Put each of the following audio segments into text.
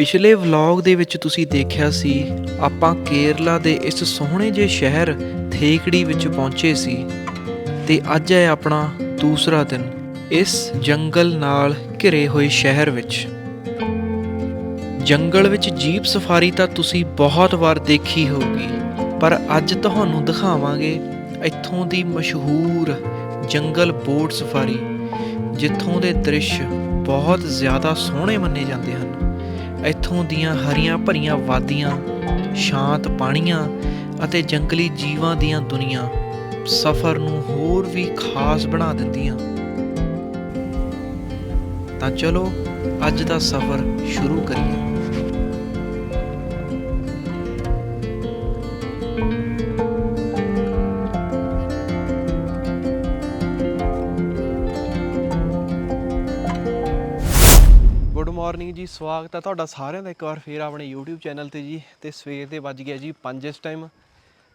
ਪਿਛਲੇ ਵਲੌਗ ਦੇ ਵਿੱਚ ਤੁਸੀਂ ਦੇਖਿਆ ਸੀ, ਆਪਾਂ ਕੇਰਲਾ ਦੇ ਇਸ ਸੋਹਣੇ ਜਿਹੇ ਸ਼ਹਿਰ ਥੇਕੜੀ ਵਿੱਚ ਪਹੁੰਚੇ ਸੀ ਤੇ ਅੱਜ ਹੈ ਆਪਣਾ ਦੂਸਰਾ ਦਿਨ ਇਸ ਜੰਗਲ ਨਾਲ ਘਿਰੇ ਹੋਏ ਸ਼ਹਿਰ ਵਿੱਚ। ਜੰਗਲ ਵਿੱਚ ਜੀਪ ਸਫਾਰੀ ਤਾਂ ਤੁਸੀਂ ਬਹੁਤ ਵਾਰ ਦੇਖੀ ਹੋਊਗੀ, ਪਰ ਅੱਜ ਤੁਹਾਨੂੰ ਦਿਖਾਵਾਂਗੇ ਇੱਥੋਂ ਦੀ ਮਸ਼ਹੂਰ ਜੰਗਲ ਬੋਟ ਸਫਾਰੀ, ਜਿੱਥੋਂ ਦੇ ਦ੍ਰਿਸ਼ ਬਹੁਤ ਜ਼ਿਆਦਾ ਸੋਹਣੇ ਮੰਨੇ ਜਾਂਦੇ ਹਨ। ਇੱਥੋਂ ਦੀਆਂ ਹਰੀਆਂ ਭਰੀਆਂ ਵਾਦੀਆਂ, ਸ਼ਾਂਤ ਪਾਣੀਆਂ ਅਤੇ ਜੰਗਲੀ ਜੀਵਾਂ ਦੀਆਂ ਦੁਨੀਆਂ ਸਫ਼ਰ ਨੂੰ ਹੋਰ ਵੀ ਖਾਸ ਬਣਾ ਦਿੰਦੀਆਂ। ਤਾਂ ਚਲੋ, ਅੱਜ ਦਾ ਸਫ਼ਰ ਸ਼ੁਰੂ ਕਰੀਏ। ਮਾਰਨਿੰਗ ਜੀ ਸਵਾਗਤ ਹੈ ਤੁਹਾਡਾ ਸਾਰਿਆਂ ਦਾ ਇੱਕ ਵਾਰ ਫੇਰ ਆਪਣੇ YouTube ਚੈਨਲ ਤੇ ਜੀ ਤੇ ਸਵੇਰ ਦੇ ਵੱਜ ਗਿਆ ਜੀ 5 ਇਸ ਟਾਈਮ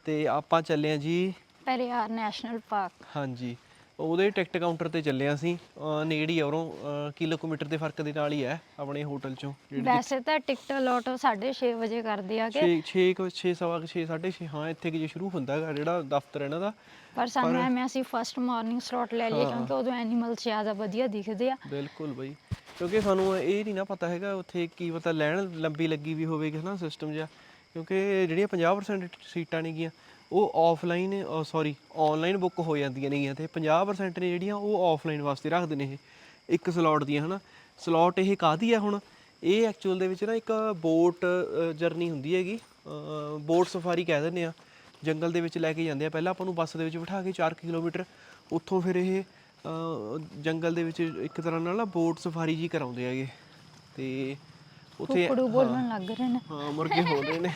ਤੇ ਆਪਾਂ ਚੱਲੇ ਆ ਜੀ ਪੈਰੀਆਰ ਨੈਸ਼ਨਲ ਪਾਰਕ। ਹਾਂਜੀ ਉਹਦੇ ਟਿਕਟ ਕਾਊਂਟਰ ਤੇ ਚੱਲੇ ਹਾਂ ਅਸੀਂ। ਅਹ ਨੇੜੇ ਹੀ ਆ ਅਹ ਕਿਲੋਮੀਟਰ ਦੇ ਫ਼ਰਕ ਦੇ ਨਾਲ ਹੀ ਹੈ ਆਪਣੇ ਹੋਟਲ ਚੋਂ ਵੈਸੇ ਤਾਂ ਟਿਕਟ ਲੋਟ 6:30 ਵਜੇ ਕਰਦੇ ਆ ਕਿ 6 6 6 ਸਵਾ 6 6:30 ਹਾਂ ਇੱਥੇ ਕਿ ਜੇ ਸ਼ੁਰੂ ਹੁੰਦਾ ਹੈਗਾ ਜਿਹੜਾ ਦਫ਼ਤਰ ਇਹਨਾਂ ਦਾ। ਪਰ ਸਾਨੂੰ ਐਵੇਂ ਅਸੀਂ ਫਸਟ ਮਾਰਨਿੰਗ ਸਲੋਟ ਲੈ ਲਈਏ ਕਿਉਂਕਿ ਉਦੋਂ ਐਨੀਮਲਸ ਜ਼ਿਆਦਾ ਵਧੀਆ ਦਿਖਦੇ ਆ। ਬਿਲਕੁਲ ਬਈ। ਕਿਉਂਕਿ ਸਾਨੂੰ ਇਹ ਨਹੀਂ ਨਾ ਪਤਾ ਹੈਗਾ ਉੱਥੇ ਕੀ ਪਤਾ ਲੈਣ ਲੰਬੀ ਲੱਗੀ ਵੀ ਹੋਵੇਗੀ ਹਨਾ ਸਿਸਟਮ ਜਿਹਾ। ਕਿਉਂਕਿ ਜਿਹੜੀਆਂ 50% ਸੀਟਾਂ ਨੇਗੀਆਂ ਉਹ ਆਫਲਾਈਨ ਸੌਰੀ ਆਨਲਾਈਨ ਬੁੱਕ ਹੋ ਜਾਂਦੀਆਂ ਨੇਗੀਆਂ ਤੇ 50% ਨੇ ਜਿਹੜੀਆਂ, ਉਹ ਆਫਲਾਈਨ ਵਾਸਤੇ ਰੱਖਦੇ ਨੇ ਇਹ। ਇੱਕ ਸਲੋਟ ਦੀਆਂ, ਹਨਾ। ਸਲੋਟ ਇਹ ਕਾਦੀ ਆ ਹੁਣ? ਇਹ ਐਕਚੁਅਲ ਦੇ ਵਿੱਚ ਨਾ ਇੱਕ ਬੋਟ ਜਰਨੀ ਹੁੰਦੀ ਹੈਗੀ। ਬੋਟ ਸਫਾਰੀ ਕਹਿ ਦਿੰਦੇ ਆ। ਜੰਗਲ ਦੇ ਵਿੱਚ ਲੈ ਕੇ ਜਾਂਦੇ ਆ। ਪਹਿਲਾਂ ਆਪਾਂ ਨੂੰ ਬੱਸ ਦੇ ਵਿੱਚ ਬਿਠਾ ਕੇ 4 ਕਿਲੋਮੀਟਰ। ਉੱਥੋਂ ਫਿਰ ਇਹ ਜੰਗਲ ਦੇ ਵਿੱਚ ਇੱਕ ਤਰ੍ਹਾਂ ਨਾਲ ਨਾ ਬੋਟ ਸਫਾਰੀ ਜੀ ਕਰਾਉਂਦੇ ਹੈਗੇ। ਤੇ ਉੱਥੇ ਕੁਕੜੂ ਬੋਲਣ ਲੱਗ ਰਹੇ ਨੇ। ਹਾਂ ਮੁਰਗੇ ਹੋ ਰਹੇ ਨੇ।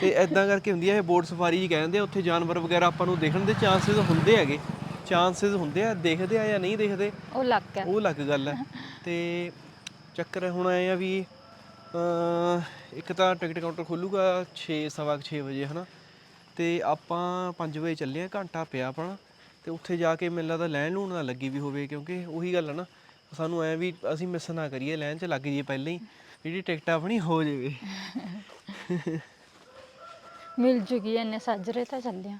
ਤੇ ਐਦਾਂ ਕਰਕੇ ਹੁੰਦੀ ਹੈ ਇਹ ਬੋਟ ਸਫਾਰੀ ਜੀ ਕਹਿੰਦੇ ਆ ਉੱਥੇ ਜਾਨਵਰ ਵਗੈਰਾ ਆਪਾਂ ਨੂੰ ਦੇਖਣ ਦੇ ਚਾਂਸਸ ਹੁੰਦੇ ਹੈਗੇ। ਚਾਂਸਸ ਹੁੰਦੇ ਆ ਦੇਖਦੇ ਆ ਜਾਂ ਨਹੀਂ ਦੇਖਦੇ। ਉਹ ਲੱਗ ਗਿਆ। ਉਹ ਅਲੱਗ ਗੱਲ ਹੈ ਤੇ ਚੱਕਰ ਹੁਣ ਆਏ ਆ ਵੀ ਇੱਕ ਤਾਂ ਟਿਕਟ ਕਾਊਂਟਰ ਖੁੱਲੂਗਾ 6 ਸਵਾ 6 ਵਜੇ ਹਨਾ। ਤੇ ਆਪਾਂ 5 ਵਜੇ ਚੱਲੇ ਆ ਘੰਟਾ ਪਿਆ ਆਪਣਾ। ਤੇ ਉੱਥੇ ਜਾ ਕੇ ਮੈਨੂੰ ਲੱਗਦਾ ਲੈਣ ਲੂਣ ਨਾ ਲੱਗੀ ਵੀ ਹੋਵੇ ਕਿਉਂਕਿ ਉਹੀ ਗੱਲ ਹੈ ਨਾ ਸਾਨੂੰ ਐ ਵੀ ਅਸੀਂ ਮਿਸ ਨਾ ਕਰੀਏ ਲੈਣ 'ਚ ਲੱਗ ਜਾਈਏ ਪਹਿਲਾਂ ਹੀ ਜਿਹੜੀ ਟਿਕਟ ਆਪਣੀ ਹੋ ਜਾਵੇ। ਮਿਲ ਜੂਗੀ ਇੰਨੇ ਸੱਜਰੇ ਤਾਂ ਚੱਲੇ ਆ।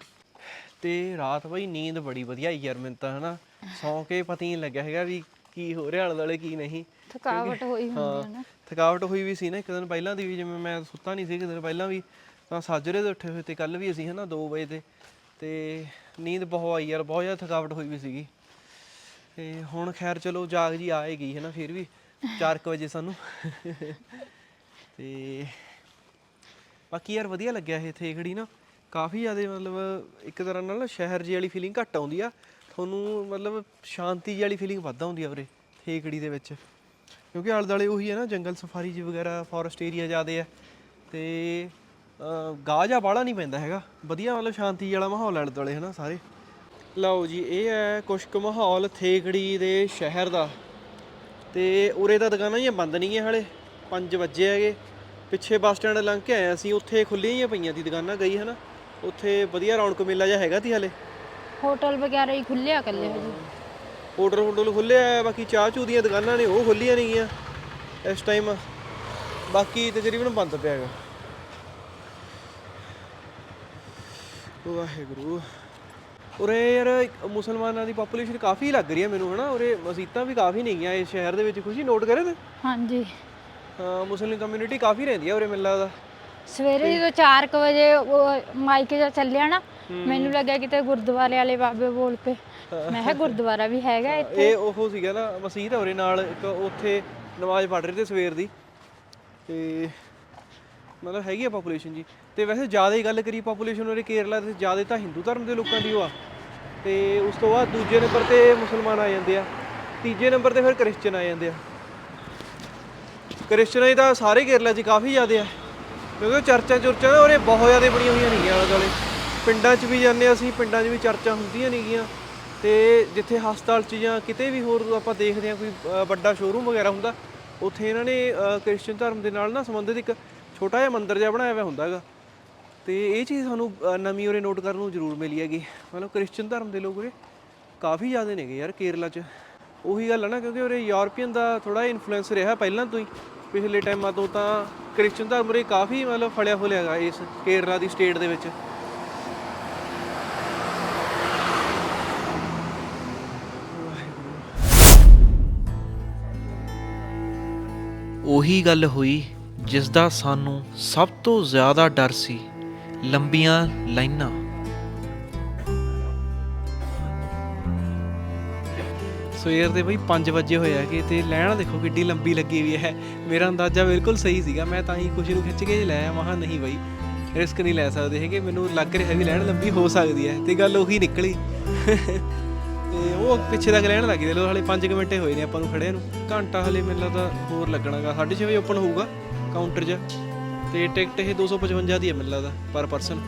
ਤੇ ਰਾਤ ਬਈ ਨੀਂਦ ਬੜੀ ਵਧੀਆ ਆਈ ਯਾਰ ਮੈਨੂੰ ਤਾਂ ਹਨਾ। ਸੌਂ ਕੇ ਪਤਾ ਹੀ ਨਹੀਂ ਲੱਗਿਆ ਹੈਗਾ ਵੀ ਕੀ ਹੋ ਰਿਹਾ ਆਲੇ ਦੁਆਲੇ ਕੀ ਨਹੀਂ। ਥਕਾਵਟ ਹੋਈ ਹੁੰਦੀ ਹਾਂ ਹੈ ਨਾ। ਥਕਾਵਟ ਹੋਈ ਵੀ ਸੀ ਨਾ ਇੱਕ ਦਿਨ ਪਹਿਲਾਂ ਦੀ ਵੀ ਜਿਵੇਂ ਮੈਂ ਸੁੱਤਾ ਨਹੀਂ ਸੀ ਇੱਕ ਦਿਨ ਪਹਿਲਾਂ ਵੀ ਤਾਂ ਸਾਜਰੇ ਦੇ ਉੱਠੇ ਹੋਏ ਤੇ ਕੱਲ ਵੀ ਅਸੀਂ ਹਨਾ 2 ਵਜੇ ਤੇ ਤੇ ਨੀਂਦ ਬਹੁਤ ਆਈ ਯਾਰ, ਬਹੁਤ ਜ਼ਿਆਦਾ ਥਕਾਵਟ ਹੋਈ ਵੀ ਸੀਗੀ। ਤੇ ਹੁਣ ਖੈਰ ਚਲੋ ਜਾਗ ਜੀ ਆਏਗੀ ਹੈ ਨਾ ਫਿਰ ਵੀ 4 ਵਜੇ ਸਾਨੂੰ। ਤੇ ਬਾਕੀ ਯਾਰ ਵਧੀਆ ਲੱਗਿਆ ਇਹ ਥੇਖੜੀ ਨਾ। ਕਾਫੀ ਜ਼ਿਆਦਾ ਮਤਲਬ ਇੱਕ ਤਰ੍ਹਾਂ ਨਾਲ ਨਾ ਸ਼ਹਿਰ ਜੀ ਵਾਲੀ ਫੀਲਿੰਗ ਘੱਟ ਆਉਂਦੀ ਆ। ਤੁਹਾਨੂੰ ਮਤਲਬ ਸ਼ਾਂਤੀ ਜਿਹੀ ਵਾਲੀ ਫੀਲਿੰਗ ਵੱਧ ਆਉਂਦੀ ਆ ਉਰੇ ਥੇਖੜੀ ਦੇ ਵਿੱਚ। ਕਿਉਂਕਿ ਆਲੇ ਦੁਆਲੇ ਉਹੀ ਹੈ ਨਾ ਜੰਗਲ ਸਫਾਰੀ ਜੀ ਵਗੈਰਾ ਫੋਰੈਸਟ ਏਰੀਆ ਜ਼ਿਆਦੇ ਆ। ਤੇ ਗਾਹ ਜਾ ਬਾਹਲਾ ਨਹੀਂ ਪੈਂਦਾ ਹੈਗਾ। ਵਧੀਆ ਮਤਲਬ ਸ਼ਾਂਤੀ ਵਾਲਾ ਮਾਹੌਲ ਆਲੇ ਦੁਆਲੇ ਹੈ ਨਾ ਸਾਰੇ। ਲਓ ਜੀ ਇਹ ਹੈ ਕੁਛ ਕੁ ਮਾਹੌਲ ਥੇਖੜੀ ਦੇ ਸ਼ਹਿਰ ਦਾ। ਤੇ ਉਰੇ ਤਾਂ ਦੁਕਾਨਾਂ ਹੀ ਬੰਦ ਨਹੀਂ ਹੈ ਹਲੇ। 5 ਵਜੇ ਹੈਗੇ। ਪਿੱਛੇ ਬੱਸ ਸਟੈਂਡ ਲੰਘ ਕੇ ਆਏ ਅਸੀਂ ਉੱਥੇ ਖੁੱਲੀਆਂ ਹੀ ਪਈਆਂ ਦੀ ਦੁਕਾਨਾਂ ਗਈ ਹਨਾ। ਉੱਥੇ ਵਧੀਆ ਰੌਣਕ ਮੇਲਾ ਜਿਹਾ ਹੈਗਾ ਤੀ ਹਲੇ। ਹੋਟਲ ਵਗੈਰਾ ਹੀ ਖੁੱਲਿਆ ਕੱਲੇ ਹਜੇ। ਹੋਟਲ ਹੋਟਲ ਖੁੱਲੇ ਆ ਬਾਕੀ ਚਾਹ ਚੂ ਦੀਆਂ ਦੁਕਾਨਾਂ ਨੇ ਉਹ ਖੁੱਲੀਆਂ ਨਹੀਂ ਗੀਆਂ ਇਸ ਟਾਈਮ ਬਾਕੀ ਤਕਰੀਬਨ ਬੰਦ ਪਿਆ ਹੈਗਾ। ਵਾਹਿਗੁਰੂ। ਉਰੇ ਯਾਰ ਮੁਸਲਮਾਨਾਂ ਦੀ ਪੋਪੂਲੇਸ਼ਨ ਕਾਫੀ ਲੱਗ ਰਹੀ ਹੈ ਮੈਨੂੰ ਹਨਾ? ਉਰੇ ਮਸਜਿਦਾਂ ਵੀ ਕਾਫੀ ਨਹੀਂ ਗਈਆਂ ਇਸ ਸ਼ਹਿਰ ਦੇ ਵਿੱਚ ਖੁਸ਼ੀ ਨੋਟ ਕਰੇ ਤੇ? ਹਾਂਜੀ। ਹਾਂ ਮੁਸਲਿਮ ਕਮਿਊਨਿਟੀ ਕਾਫੀ ਰਹਿੰਦੀ ਹੈ ਉਰੇ ਮੈਨੂੰ ਲੱਗਦਾ। ਸਵੇਰੇ ਜਦੋਂ 4 ਵਜੇ ਉਹ ਮਾਈਕ ਜਿਹਾ ਚੱਲਿਆ ਨਾ ਮੈਨੂੰ ਲੱਗਿਆ ਕਿਤੇ ਗੁਰਦੁਆਰੇ ਵਾਲੇ ਬਾਬੇ ਬੋਲ ਪਏ। ਮੈਂ ਕਿਹਾ ਗੁਰਦੁਆਰਾ ਵੀ ਹੈਗਾ ਇੱਥੇ। ਇਹ ਉਹ ਸੀਗਾ ਨਾ ਮਸਜਿਦ ਹੈ ਉਰੇ ਨਾਲ ਇੱਕ ਉੱਥੇ ਨਮਾਜ਼ ਪੜ੍ਹ ਰਹੇ ਤੇ ਸਵੇਰ ਦੀ। ਤੇ ਮਤਲਬ ਹੈਗੀ ਆ ਪੋਪੂਲੇਸ਼ਨ ਜੀ। ਤੇ ਵੈਸੇ ਜ਼ਿਆਦਾ ਹੀ ਗੱਲ ਕਰੀ ਪੋਪੂਲੇਸ਼ਨ ਉਰੇ ਕੇਰਲਾ ਦੇ ਜ਼ਿਆਦਾ ਤਾਂ ਹਿੰਦੂ ਧਰਮ ਦੇ ਲੋਕਾਂ ਦੀ ਉਹ ਆ। ਤੇ ਉਸ ਤੋਂ ਬਾਅਦ ਦੂਜੇ ਨੰਬਰ ਤੇ ਮੁਸਲਮਾਨ ਆ ਜਾਂਦੇ ਆ। ਤੀਜੇ ਨੰਬਰ ਤੇ ਫਿਰ ਕ੍ਰਿਸਚਨ ਆ ਜਾਂਦੇ ਆ। ਕ੍ਰਿਸਚਨਾਂ ਹੀ ਤਾਂ ਸਾਰੇ ਕੇਰਲਾ 'ਚ ਕਾਫੀ ਜ਼ਿਆਦਾ ਆ। ਕਿਉਂਕਿ ਚਰਚਾਂ ਚੁਰਚਾਂ ਨਾ ਉਰੇ ਬਹੁਤ ਜ਼ਿਆਦਾ ਬਣੀਆਂ ਹੋਈਆਂ ਨੇਗੀਆਂ ਆਲੇ ਦੁਆਲੇ। ਪਿੰਡਾਂ 'ਚ ਵੀ ਜਾਂਦੇ ਹਾਂ ਅਸੀਂ, ਪਿੰਡਾਂ 'ਚ ਵੀ ਚਰਚਾਂ ਹੁੰਦੀਆਂ ਨੇਗੀਆਂ। ਤੇ ਜਿੱਥੇ ਹਸਪਤਾਲ 'ਚ ਜਾਂ ਕਿਤੇ ਵੀ ਹੋਰ ਆਪਾਂ ਦੇਖਦੇ ਹਾਂ ਕੋਈ ਵੱਡਾ ਸ਼ੋਰੂਮ ਵਗੈਰਾ ਹੁੰਦਾ, ਉੱਥੇ ਇਹਨਾਂ ਨੇ ਕ੍ਰਿਸਚਨ ਧਰਮ ਦੇ ਨਾਲ ਨਾ ਸੰਬੰਧਿਤ ਇੱਕ ਛੋਟਾ ਜਿਹਾ ਮੰਦਿਰ ਜਿਹਾ ਬਣਾਇਆ ਹੋਇਆ ਹੁੰਦਾ ਹੈਗਾ ਤੇ ਇਹ ਚੀਜ਼ ਸਾਨੂੰ ਨਵੀਂ ਉਰੇ ਨੋਟ ਕਰਨ ਨੂੰ ਜ਼ਰੂਰ ਮਿਲੀ ਹੈਗੀ। ਮਤਲਬ ਕ੍ਰਿਸਚਨ ਧਰਮ ਦੇ ਲੋਕ ਉਰੇ ਕਾਫੀ ਜ਼ਿਆਦਾ ਨੇਗੇ ਯਾਰ, ਕੇਰਲਾ 'ਚ। ਉਹੀ ਗੱਲ ਹੈ ਨਾ, ਕਿਉਂਕਿ ਉਰੇ ਯੂਰਪੀਅਨ ਦਾ ਥੋੜਾ ਇਨਫਲੂਐਂਸ ਰਿਹਾ ਪਹਿਲਾਂ ਤੋਂ ਹੀ। ਪਿਛਲੇ ਟਾਈਮਾਂ ਤੋਂ ਤਾਂ ਕ੍ਰਿਸਚਨ ਧਰਮ ਉਰੇ ਕਾਫੀ ਮਤਲਬ ਫਲਿਆ ਫੁਲਿਆ ਹੈਗਾ ਇਸ ਕੇਰਲਾ ਦੀ ਸਟੇਟ ਦੇ ਵਿੱਚ। ਉਹੀ ਗੱਲ ਹੋਈ ਜਿਸ ਦਾ ਸਾਨੂੰ ਸਭ ਤੋਂ ਜ਼ਿਆਦਾ ਡਰ ਸੀ। ਲੰਬੀਆਂ ਲਾਈਨਾਂ। ਸਵੇਰ ਦੇ ਬਈ 5 ਵਜੇ ਹੋਇਆ ਕਿ ਤੇ ਲੈਣ ਦੇਖੋ ਕਿੱਡੀ ਲੰਬੀ ਲੱਗੀ ਹੋਈ ਹੈ। ਮੇਰਾ ਅੰਦਾਜ਼ਾ ਬਿਲਕੁਲ ਸਹੀ ਸੀਗਾ, ਮੈਂ ਤਾਂ ਹੀ ਖੁਸ਼ੀ ਨੂੰ ਖਿੱਚ ਕੇ ਲੈ ਆਇਆ ਮਹਾ ਨਹੀਂ ਬਈ ਰਿਸਕ ਨਹੀਂ ਲੈ ਸਕਦੇ ਹੈਗੇ, ਮੈਨੂੰ ਲੱਗ ਰਿਹਾ ਵੀ ਲੈਣ ਲੰਬੀ ਹੋ ਸਕਦੀ ਹੈ ਤੇ ਗੱਲ ਉਹੀ ਨਿਕਲੀ। ਤੇ ਉਹ ਪਿੱਛੇ ਤੱਕ ਲੈਣ ਲੱਗ ਗਏ ਲੋ ਹਲੇ 5 ਮਿੰਟੇ ਹੋਏ ਨੇ ਆਪਾਂ ਨੂੰ ਖੜਿਆਂ ਨੂੰ, ਘੰਟਾ ਹਲੇ ਮੈਨੂੰ ਲੱਗਦਾ ਹੋਰ ਲੱਗਣਾਗਾ 6:30 ਵਜੇ ਓਪਨ ਹੋਊਗਾ ਕਾਊਂਟਰ 'ਚ। ਤੇ ਟਿਕਟ ਇਹ 255 ਦੀ ਹੈ ਮੈਨੂੰ ਲੱਗਦਾ, ਪਰ ਪਰਸਨ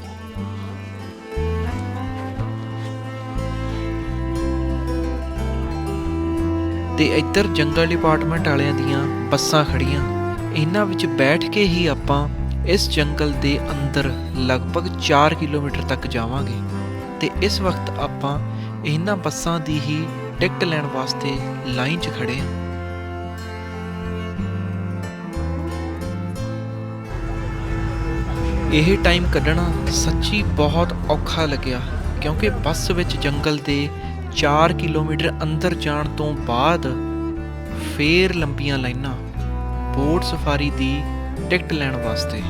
ਤੇ ਇੱਧਰ ਜੰਗਲ ਡਿਪਾਰਟਮੈਂਟ ਵਾਲਿਆਂ ਦੀਆਂ ਬੱਸਾਂ ਖੜੀਆਂ ਇਹਨਾਂ ਵਿੱਚ ਬੈਠ ਕੇ ਹੀ ਆਪਾਂ ਇਸ ਜੰਗਲ ਦੇ ਅੰਦਰ ਲਗਭਗ 4 ਕਿਲੋਮੀਟਰ ਤੱਕ ਜਾਵਾਂਗੇ। ਤੇ ਇਸ ਵਕਤ ਆਪਾਂ ਇਹਨਾਂ ਬੱਸਾਂ ਦੀ ਹੀ ਟਿਕਟ ਲੈਣ ਵਾਸਤੇ ਲਾਈਨ 'ਚ ਖੜੇ ਹਾਂ। ਇਹ ਟਾਈਮ ਕੱਢਣਾ ਸੱਚੀ ਬਹੁਤ ਔਖਾ ਲੱਗਿਆ, ਕਿਉਂਕਿ ਬੱਸ ਵਿੱਚ ਜੰਗਲ ਦੇ 4 ਕਿਲੋਮੀਟਰ ਅੰਦਰ ਜਾਣ ਤੋਂ ਬਾਅਦ ਫੇਰ ਲੰਬੀਆਂ ਲਾਈਨਾਂ, ਬੋਟ ਸਫਾਰੀ ਦੀ ਟਿਕਟ ਲੈਣ ਵਾਸਤੇ।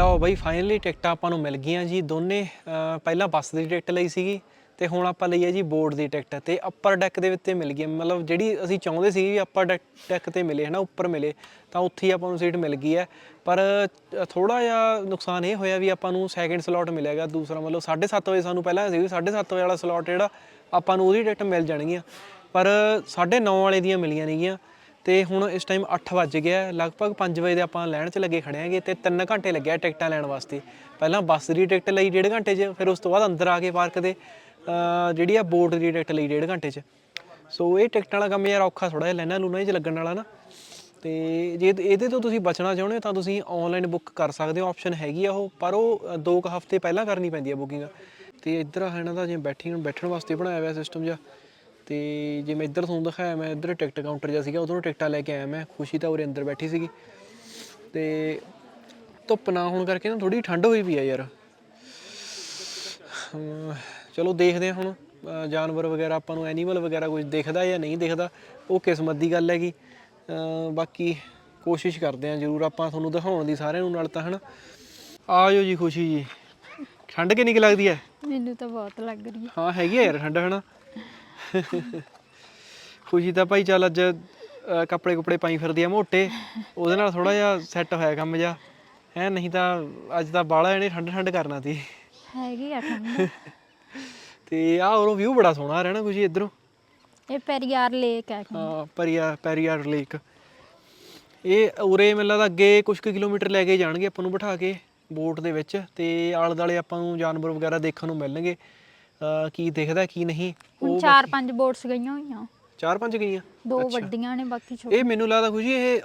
ਲਓ ਬਈ ਫਾਈਨਲੀ ਟਿਕਟਾਂ ਆਪਾਂ ਨੂੰ ਮਿਲ ਗਈਆਂ ਜੀ ਦੋਨੇ ਪਹਿਲਾਂ ਬੱਸ ਦੀ ਟਿਕਟ ਲਈ ਸੀਗੀ ਤੇ ਹੁਣ ਆਪਾਂ ਲਈ ਹੈ ਜੀ ਬੋਰਡ ਦੀ ਟਿਕਟ ਤੇ ਅੱਪਰ ਡੈਕ ਦੇ ਵਿੱਚ ਤੇ ਮਿਲ ਗਈ ਮਤਲਬ ਜਿਹੜੀ ਅਸੀਂ ਚਾਹੁੰਦੇ ਸੀ ਵੀ ਅੱਪਰ ਡੈਕ ਤੇ ਮਿਲੇ, ਹਨਾ, ਉੱਪਰ ਮਿਲੇ, ਤਾਂ ਉੱਥੇ ਹੀ ਆਪਾਂ ਨੂੰ ਸੀਟ ਮਿਲ ਗਈ ਹੈ। ਪਰ ਥੋੜਾ ਜਿਹਾ ਨੁਕਸਾਨ ਇਹ ਹੋਇਆ ਵੀ ਆਪਾਂ ਨੂੰ ਸੈਕਿੰਡ ਸਲੋਟ ਮਿਲੇਗਾ ਦੂਸਰਾ ਮਤਲਬ 7:30 ਵਜੇ ਸਾਨੂੰ ਪਹਿਲਾਂ ਸੀ ਵੀ 7:30 ਵਜੇ ਵਾਲਾ ਸਲੋਟ ਜਿਹੜਾ ਆਪਾਂ ਨੂੰ ਉਹਦੀ ਟਿਕਟ ਮਿਲ ਜਾਣਗੀਆਂ। ਪਰ 9:30 ਵਾਲੇ ਦੀਆਂ ਮਿਲੀਆਂ ਨਹੀਂਗੀਆਂ ਤੇ ਹੁਣ ਇਸ ਟਾਈਮ 8 ਵੱਜ ਗਿਆ ਲਗਭਗ 5 ਵਜੇ ਦੇ ਆਪਾਂ ਲਾਈਨ 'ਚ ਲੱਗੇ ਖੜੇ ਆਂਗੇ ਤੇ 3 ਘੰਟੇ ਲੱਗਿਆ ਟਿਕਟਾਂ ਲੈਣ ਵਾਸਤੇ। ਪਹਿਲਾਂ ਬੱਸ ਦੀ ਟਿਕਟ ਲਈ 1.5 ਘੰਟੇ 'ਚ, ਫਿਰ ਉਸ ਤੋਂ ਬਾਅਦ ਅੰਦਰ ਆ ਕੇ ਪਾਰਕ ਦੇ ਜਿਹੜੀ ਆ ਬੋਟ ਦੀ ਟਿਕਟ ਲਈ 1.5 ਘੰਟੇ 'ਚ। ਸੋ ਇਹ ਟਿਕਟਾਂ ਵਾਲਾ ਕੰਮ ਯਾਰ ਔਖਾ ਥੋੜਾ ਜਿਹਾ, ਲੈਣਾ ਲੂਣਾ 'ਚ ਲੱਗਣ ਵਾਲਾ ਨਾ। ਤੇ ਜੇ ਇਹਦੇ ਤੋਂ ਤੁਸੀਂ ਬਚਣਾ ਚਾਹੁੰਦੇ ਹੋ ਤਾਂ ਤੁਸੀਂ ਆਨਲਾਈਨ ਬੁੱਕ ਕਰ ਸਕਦੇ ਹੋ ਆਪਸ਼ਨ ਹੈਗੀ ਆ ਉਹ, ਪਰ ਉਹ 2 ਕੁ ਹਫ਼ਤੇ ਪਹਿਲਾਂ ਕਰਨੀ ਪੈਂਦੀ ਆ ਬੁਕਿੰਗ ਤੇ ਇੱਧਰ ਆ ਇਹਨਾਂ ਦਾ ਜਿਵੇਂ ਬੈਠੀ, ਬੈਠਣ ਵਾਸਤੇ ਬਣਾਇਆ ਹੋਇਆ ਸਿਸਟਮ ਜਿਹਾ। ਤੇ ਜੇ ਮੈਂ ਇੱਧਰ ਤੁਹਾਨੂੰ ਦਿਖਾਇਆ ਮੈਂ ਇੱਧਰ ਟਿਕਟ ਕਾਊਂਟਰ ਜਿਹਾ ਸੀਗਾ ਉਧਰੋਂ ਟਿਕਟਾਂ ਲੈ ਕੇ ਆਇਆ ਮੈਂ ਖੁਸ਼ੀ ਤਾਂ ਉਰੇ ਅੰਦਰ ਬੈਠੀ ਸੀਗੀ। ਤੇ ਧੁੱਪ ਨਾ ਹੋਣ ਕਰਕੇ ਨਾ ਥੋੜੀ ਠੰਡ ਹੋਈ ਵੀ ਆ ਯਾਰ। ਚਲੋ ਦੇਖਦੇ ਹਾਂ ਹੁਣ ਜਾਨਵਰ ਵਗੈਰਾ ਆਪਾਂ ਨੂੰ ਐਨੀਮਲ ਵਗੈਰਾ ਕੁਝ ਦਿਖਦਾ ਜਾਂ ਨਹੀਂ ਦਿਖਦਾ ਉਹ ਕਿਸਮਤ ਦੀ ਗੱਲ ਹੈਗੀ। ਬਾਕੀ ਕੋਸ਼ਿਸ਼ ਕਰਦੇ ਹਾਂ ਜ਼ਰੂਰ ਆਪਾਂ ਤੁਹਾਨੂੰ ਦਿਖਾਉਣ ਦੀ ਸਾਰਿਆਂ ਨੂੰ ਨਾਲ ਤਾਂ ਹਨਾ। ਆਜੋ ਜੀ ਖੁਸ਼ੀ ਜੀ। ਠੰਡ ਕਿੰਨੀ ਕੁ ਲੱਗਦੀ ਹੈ? ਮੈਨੂੰ ਤਾਂ ਬਹੁਤ ਲੱਗ ਰਹੀ ਹੈ। ਹਾਂ ਹੈਗੀ ਯਾਰ ਠੰਡ ਹਨਾ। ਖੁਸ਼ੀ ਤਾਂ ਭਾਈ ਚੱਲ ਅੱਜ ਕੱਪੜੇ ਕੁਪੜੇ ਪਾਈ ਫਿਰਦੀ ਆ ਮੋਟੇ। ਉਹਦੇ ਨਾਲ ਥੋੜਾ ਜਿਹਾ ਸੈੱਟ ਹੋਇਆ ਕੰਮ ਜਾ ਹੈ ਨਹੀਂ ਤਾਂ ਅੱਜ ਤਾਂ ਬਾਲਾ ਇਹਨੇ ਠੰਡ ਠੰਡ ਕਰਨਾ ਸੀ। ਹੈਗੀ ਆ ਠੰਡ। ਤੇ ਆਹ ਉਰੋਂ ਵਿਊ ਬੜਾ ਸੋਹਣਾ ਆ ਰਿਹਾ ਨਾ ਖੁਸ਼ੀ ਇਧਰੋਂ। ਇਹ ਪੈਰੀਆਰ ਲੇਕ ਹੈ ਹਾਂ ਪਰੀਆ ਪੈਰੀਆਰ ਲੇਕ ਇਹ ਉਰੇ ਮੈਨੂੰ ਲੱਗਦਾ ਅੱਗੇ ਕੁਝ ਕੁ ਕਿਲੋਮੀਟਰ ਲੈ ਕੇ ਜਾਣਗੇ ਆਪਾਂ ਨੂੰ ਬਿਠਾ ਕੇ ਬੋਟ ਦੇ ਵਿੱਚ। ਤੇ ਆਲੇ ਦਾਲੇ ਆਪਾਂ ਨੂੰ ਜਾਨਵਰ ਵਗੈਰਾ ਦੇਖਣ ਨੂੰ ਮਿਲਣਗੇ। ਅਹ ਕੀ ਦਿਖਦਾ ਕੀ ਨਹੀਂ? ਹੁਣ ਚਾਰ ਪੰਜ ਬੋਟਸ ਗਈਆਂ ਹੋਈਆਂ। ਚਾਰ ਪੰਜ ਗਈਆਂ? ਦੋ ਵੱਡੀਆਂ ਨੇ ਬਾਕੀ ਛੋਟੀਆਂ। ਇਹ ਮੈਨੂੰ ਲੱਗਦਾ ਖੁਸ਼ੀ ਇਹ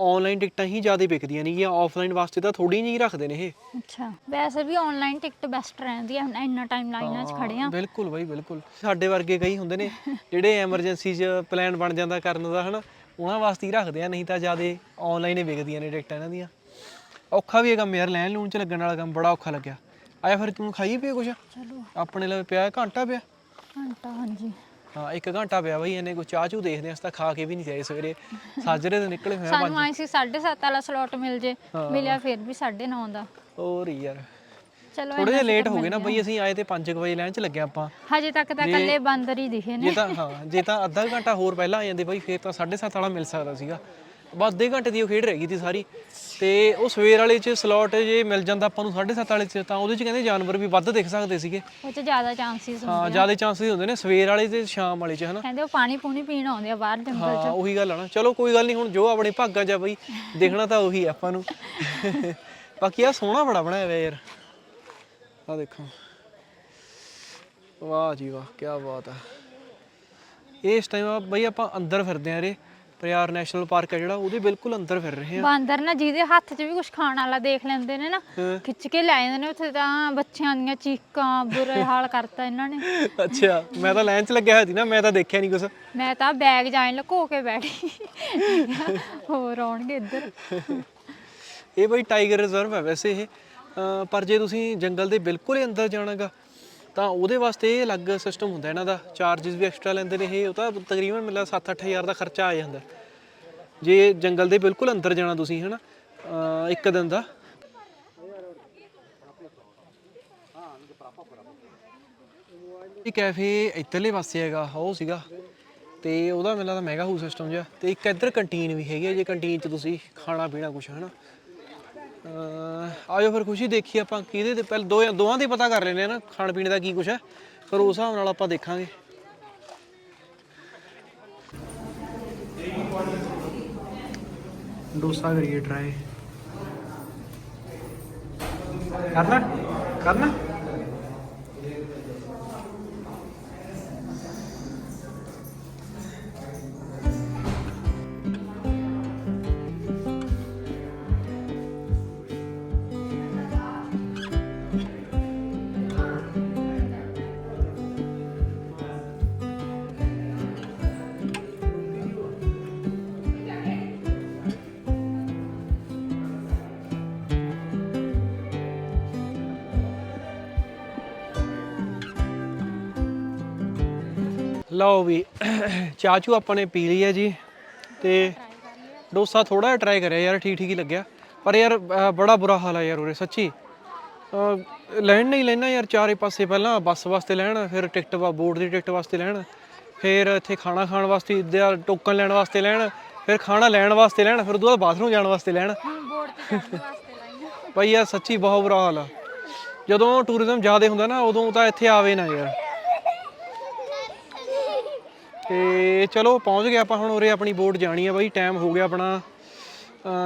ਆਨਲਾਈਨ ਟਿਕਟਾਂ ਹੀ ਜ਼ਿਆਦਾ ਵਿਕਦੀਆਂ ਨਹੀਂ ਗੀਆਂ ਆਫਲਾਈਨ ਵਾਸਤੇ ਤਾਂ ਥੋੜੀ ਜਿਹੀ ਰੱਖਦੇ ਨੇ ਇਹ। ਅੱਛਾ। ਵੈਸੇ ਵੀ ਆਨਲਾਈਨ ਟਿਕਟ ਬੈਸਟ ਰਹਿੰਦੀ ਹੈ ਹੁਣ ਇੰਨਾ ਟਾਈਮ ਲਾਈਨਾਂ 'ਚ ਖੜੇ ਆ। ਬਿਲਕੁਲ ਬਾਈ ਬਿਲਕੁਲ। ਸਾਡੇ ਵਰਗੇ ਕਈ ਹੁੰਦੇ ਨੇ ਜਿਹੜੇ ਐਮਰਜੈਂਸੀ 'ਚ ਪਲਾਨ ਬਣ ਜਾਂਦਾ ਕਰਨ ਦਾ ਹਨਾ ਉਹਨਾਂ ਵਾਸਤੇ ਹੀ ਰੱਖਦੇ ਆ ਨਹੀਂ ਤਾਂ ਜਿਆਦੇ ਆਨਲਾਈਨ ਹੀ ਵਿਕਦੀਆਂ ਨੇ ਟਿਕਟਾਂ ਇਹਨਾਂ ਦੀਆਂ। ਔਖਾ ਵੀ ਇਹ ਕੰਮ ਯਾਰ ਲੈਣ ਲੂਣ 'ਚ ਲੱਗਣ ਵਾਲਾ ਕੰਮ ਬੜਾ ਔਖਾ ਲੱਗਿਆ। ਆਇਆ ਫਿਰ ਤੂੰ ਖਾਈ ਪਈ ਕੁਛ? ਚਲੋ। ਆਪਣੇ ਲਈ ਪਿਆ ਘੰਟਾ ਪਿਆ? ਘੰਟਾ ਹਾਂਜੀ। ਹਾਂ ਇੱਕ ਘੰਟਾ ਪਿਆ ਬਈ ਇਹਨੇ ਕੋਈ ਚਾਹ ਚੂ ਦੇਖਦੇ ਆ ਤਾਂ ਖਾ ਕੇ ਵੀ ਨਹੀਂ ਜਾਏ ਸਵੇਰੇ। ਸਾਜਰੇ ਤੋਂ ਨਿਕਲੇ ਹੋਏ ਆ ਸਾਨੂੰ ਆਈ ਸੀ 7:30 ਵਾਲਾ ਸਲੋਟ ਮਿਲ ਜੇ ਮਿਲਿਆ ਫਿਰ ਵੀ 9:30 ਦਾ। ਹੋਰ ਯਾਰ। ਚਲੋ ਥੋੜੇ ਜਿਹਾ ਲੇਟ ਹੋ ਗਏ ਨਾ ਬਈ ਅਸੀਂ ਆਏ ਤੇ 5 ਵਜੇ ਲੈਣ 'ਚ ਲੱਗੇ ਆਪਾਂ। ਹਜੇ ਤੱਕ ਤਾਂ ਇਕੱਲੇ ਬਾਂਦਰ ਹੀ ਦਿਖੇ ਨੇ। ਜੇ ਤਾਂ ਹਾਂ ਜੇ ਤਾਂ ਅੱਧਾ ਘੰਟਾ ਹੋਰ ਪਹਿਲਾਂ ਆ ਜਾਂਦੇ ਬਾਈ ਫੇਰ ਤਾਂ 7:30 ਵਾਲਾ ਮਿਲ ਸਕਦਾ ਸੀਗਾ। ਬਸ ਅੱਧੇ ਘੰਟੇ ਦੀ ਉਹ ਖੇਡ ਰਹਿ ਗਈ ਸੀ ਸਾਰੀ। ਤੇ ਉਹ ਸਵੇਰ ਵਾਲੇ 'ਚ ਸਲੋਟ ਜੇ ਮਿਲ ਜਾਂਦਾ ਆਪਾਂ ਨੂੰ 7:30 ਵਾਲੇ 'ਚ ਤਾਂ ਉਹਦੇ 'ਚ ਕਹਿੰਦੇ ਜਾਨਵਰ ਵੀ ਵੱਧ ਦਿਖ ਸਕਦੇ ਸੀਗੇ। ਉਹ ਚ ਜ਼ਿਆਦਾ ਚਾਂਸਿਸ ਹੁੰਦੇ ਹਾਂ ਜ਼ਿਆਦਾ ਚਾਂਸਸ ਹੁੰਦੇ ਨੇ ਸਵੇਰ ਵਾਲੇ ਤੇ ਸ਼ਾਮ ਵਾਲੇ 'ਚ ਹਨਾ। ਕਹਿੰਦੇ ਉਹ ਪਾਣੀ ਪੂਣੀ ਪੀਣ ਆਉਂਦੇ ਆ ਬਾਹਰ ਜੰਗਲ ਹਾਂ ਉਹੀ ਗੱਲ ਆ ਨਾ। ਚਲੋ ਕੋਈ ਗੱਲ ਨਹੀਂ ਹੁਣ ਜੋ ਆਪਣੇ ਭਾਗਾਂ 'ਚ ਆ ਬਈ ਦੇਖਣਾ ਤਾਂ ਉਹੀ ਆ ਆਪਾਂ ਨੂੰ। ਬਾਕੀ ਆ ਸੋਹਣਾ ਬੜਾ ਬਣਾਇਆ ਹੋਇਆ ਯਾਰ। ਆ ਦੇਖੋ। ਵਾਹ ਜੀ ਵਾਹ ਕੀ ਬਾਤ ਆ। ਇਸ ਟਾਈਮ ਆ ਬਈ ਆਪਾਂ ਅੰਦਰ ਫਿਰਦੇ ਆ ਰੇ ਪ੍ਰਿਆਰ ਨੈਸ਼ਨਲ ਪਾਰਕ ਹੈ ਜਿਹੜਾ ਉਹਦੇ ਬਿਲਕੁਲ ਅੰਦਰ ਫਿਰ ਰਹੇ ਆ। ਬਾਂਦਰ ਨਾ ਜਿਹਦੇ ਹੱਥ 'ਚ ਵੀ ਕੁਝ ਖਾਣ ਵਾਲਾ ਦੇਖ ਲੈਂਦੇ ਨੇ ਨਾ ਹਾਂ। ਖਿੱਚ ਕੇ ਲੈ ਜਾਂਦੇ ਨੇ ਉੱਥੇ ਤਾਂ ਬੱਚਿਆਂ ਦੀਆਂ ਚੀਕਾਂ ਬੁਰੇ ਹਾਲ ਕਰਤਾ ਇਹਨਾਂ ਨੇ। ਅੱਛਾ ਮੈਂ ਤਾਂ ਲਾਈਨ 'ਚ ਲੱਗਿਆ ਹੋਇਆ ਸੀ ਨਾ ਮੈਂ ਤਾਂ ਦੇਖਿਆ ਨਹੀਂ ਕੁਛ। ਮੈਂ ਤਾਂ ਬੈਗ ਜਾਣ ਲਕੋ ਕੇ ਬੈਠੀ। ਹੋਰ ਆਉਣਗੇ ਇੱਧਰ। ਇਹ ਬਈ ਟਾਈਗਰ ਰਿਜ਼ਰਵ ਹੈ ਵੈਸੇ ਇਹ। ਅਹ ਪਰ ਜੇ ਤੁਸੀਂ ਜੰਗਲ ਦੇ ਬਿਲਕੁਲ ਹੀ ਅੰਦਰ ਜਾਣਾਗਾ ਤਾਂ ਉਹਦੇ ਵਾਸਤੇ ਇਹ ਅਲੱਗ ਸਿਸਟਮ ਹੁੰਦਾ ਇਹਨਾਂ ਦਾ। ਚਾਰजेस ਵੀ ਐਕਸਟਰਾ ਲੈਂਦੇ ਨੇ ਇਹ, ਉਹ ਤਾਂ ਤਕਰੀਬਨ ਮਿਲਦਾ 7-8000 ਦਾ ਖਰਚਾ ਆ ਜਾਂਦਾ। ਜੇ ਜੰਗਲ ਦੇ ਬਿਲਕੁਲ ਅੰਦਰ ਜਾਣਾ ਤੁਸੀਂ, ਹਨਾ? ਇੱਕ ਦਿਨ ਦਾ। ਇਹ ਕੈਫੇ ਇੱਧਰਲੇ ਪਾਸੇ ਹੈਗਾ, ਉਹ ਸੀਗਾ। ਤੇ ਉਹਦਾ ਮੈਨੂੰ ਲੱਗਦਾ ਮੈਗਾ ਹੂ ਸਿਸਟਮ ਜਿਹਾ। ਤੇ ਇੱਕ ਇੱਧਰ ਕੰਟੀਨ ਵੀ ਹੈਗੀ ਹੈ ਜੇ ਕੰਟੀਨ 'ਚ ਤੁਸੀਂ ਖਾਣਾ ਪੀਣਾ ਕੁਛ, ਹਨਾ? ਅਹ, ਆਜੋ ਫਿਰ ਖੁਸ਼ੀ ਦੇਖੀ ਆਪਾਂ ਕਿਹਦੇ ਤੇ, ਪਹਿਲ ਦੋ ਦੋਵਾਂ ਦੇ ਪਤਾ ਕਰ ਲੈਨੇ ਆ ਨਾ ਖਾਣ ਪੀਣ ਦਾ ਕੀ ਕੁਛ ਹੈ। ਫਿਰ ਉਸ ਹਿਸਾਬ ਨਾਲ ਆਪਾਂ ਦੇਖਾਂਗੇ। ਡੋਸਾ ਕਰੀਏ ਟਰਾਈ ਕਰਨਾ? ਕਰਨਾ? ਲਓ ਵੀ ਚਾਚੂ ਆਪਾਂ ਨੇ ਪੀ ਲਈ ਹੈ ਜੀ ਤੇ ਡੋਸਾ ਥੋੜਾ ਜਿਹਾ ਟਰਾਈ ਕਰਿਆ ਯਾਰ ਠੀਕ ਠੀਕ ਹੀ ਲੱਗਿਆ। ਪਰ ਯਾਰ ਬੜਾ ਬੁਰਾ ਹਾਲ ਆ ਯਾਰ ਉਰੇ ਸੱਚੀ। ਲੈਣ ਨਹੀਂ ਲੈਣਾ ਯਾਰ ਚਾਰੇ ਪਾਸੇ ਪਹਿਲਾਂ ਬੱਸ ਵਾਸਤੇ ਲੈਣ ਫਿਰ ਟਿਕਟ ਵਾ ਬੋਰਡ ਦੀ ਟਿਕਟ ਵਾਸਤੇ ਲੈਣ ਫਿਰ ਇੱਥੇ ਖਾਣਾ ਖਾਣ ਵਾਸਤੇ ਟੋਕਨ ਲੈਣ ਵਾਸਤੇ ਲੈਣ ਫਿਰ ਖਾਣਾ ਲੈਣ ਵਾਸਤੇ ਲੈਣ ਫਿਰ ਉਹਦੇ ਬਾਅਦ ਬਾਥਰੂਮ ਜਾਣ ਵਾਸਤੇ ਲੈਣ। ਬੋਰਡ ਤੇ ਵਾਸਤੇ ਭਾਈ ਯਾਰ ਸੱਚੀ ਬਹੁਤ ਬੁਰਾ ਹਾਲ ਆ। ਜਦੋਂ ਟੂਰਿਜ਼ਮ ਜ਼ਿਆਦਾ ਹੁੰਦਾ ਨਾ ਉਦੋਂ ਤਾਂ ਇੱਥੇ ਆਵੇ ਨਾ ਯਾਰ। ਤੇ ਚਲੋ ਪਹੁੰਚ ਗਏ ਆਪਾਂ ਹੁਣ ਉਰੇ ਆਪਣੀ ਬੋਟ ਜਾਣੀ ਆ ਬਾਈ ਟਾਈਮ ਹੋ ਗਿਆ ਆਪਣਾ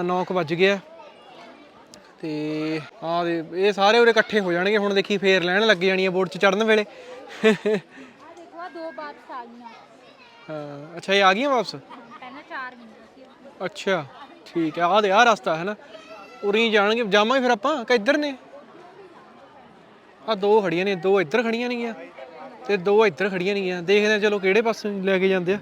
9 ਵੱਜ ਗਿਆ। ਤੇ ਆ ਦੇ ਇਹ ਸਾਰੇ ਉਰੇ ਇਕੱਠੇ ਹੋ ਜਾਣਗੇ ਹੁਣ ਦੇਖੀ ਫੇਰ ਲੈਣ ਲੱਗ ਜਾਣੀ ਆ ਬੋਟ 'ਚ ਚੜਨ ਵੇਲੇ। ਆ ਦੇਖੋ ਆ ਦੋ ਬਾਤ ਆ ਗਈਆਂ। ਹਾਂ, ਅੱਛਾ ਇਹ ਆ ਗਈਆਂ ਵਾਪਸ? ਪਹਿਲਾਂ ਚਾਰ ਗਈਆਂ ਸੀ। ਅੱਛਾ ਠੀਕ ਹੈ ਆਹ ਦੇ ਆ ਰਸਤਾ ਹੈ ਨਾ। ਉਰੀ ਜਾਣਗੇ ਜਾਵਾਂਗੇ ਫਿਰ ਆਪਾਂ ਕਿ ਇੱਧਰ ਨੇ? ਆ ਦੋ ਖੜੀਆਂ ਨੇ ਦੋ ਇੱਧਰ ਖੜੀਆਂ ਨੇਗੀਆਂ। ਤੇ ਦੋ ਇੱਧਰ ਖੜੀਆਂ ਨੇਗੀਆਂ। ਦੇਖਦੇ ਆ ਚਲੋ ਕਿਹੜੇ ਪਾਸੇ ਨੂੰ ਲੈ ਕੇ ਜਾਂਦੇ ਆ।